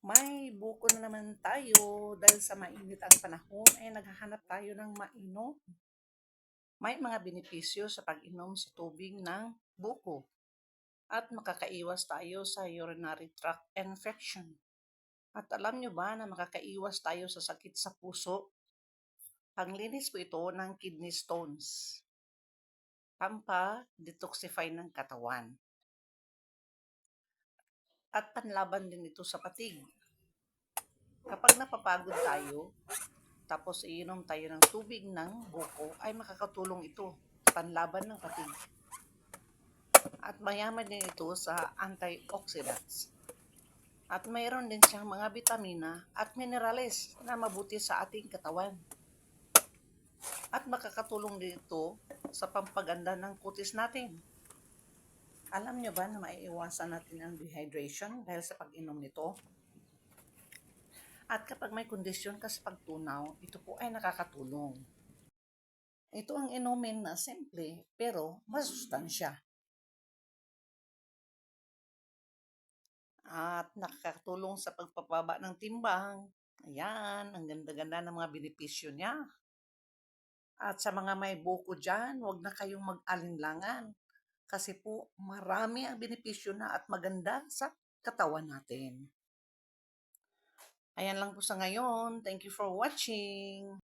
May buko na naman tayo dahil sa mainit ang panahon ay naghahanap tayo ng mainom. May mga benepisyo sa pag-inom sa tubig ng buko at makakaiwas tayo sa urinary tract infection. At alam nyo ba na makakaiwas tayo sa sakit sa puso? Panglinis po ito ng kidney stones. Pampa-detoxify ng katawan. At panlaban din ito sa patig. Kapag napapagod tayo, tapos iinom tayo ng tubig ng buko, ay makakatulong ito panlaban ng patig. At mayaman din ito sa antioxidants. At mayroon din siyang mga vitamina at minerales na mabuti sa ating katawan. At makakatulong din ito sa pampaganda ng kutis natin. Alam nyo ba na maiiwasan natin ang dehydration dahil sa pag-inom nito? At kapag may kondisyon ka sa pagtunaw, ito po ay nakakatulong. Ito ang inumin na simple pero masustansya. At nakakatulong sa pagpapaba ng timbang. Ayan, ang ganda-ganda ng mga benepisyo niya. At sa mga may buko dyan, huwag na kayong mag-alinlangan. Kasi po, marami ang benepisyo na at maganda sa katawan natin. Ayan lang po sa ngayon. Thank you for watching.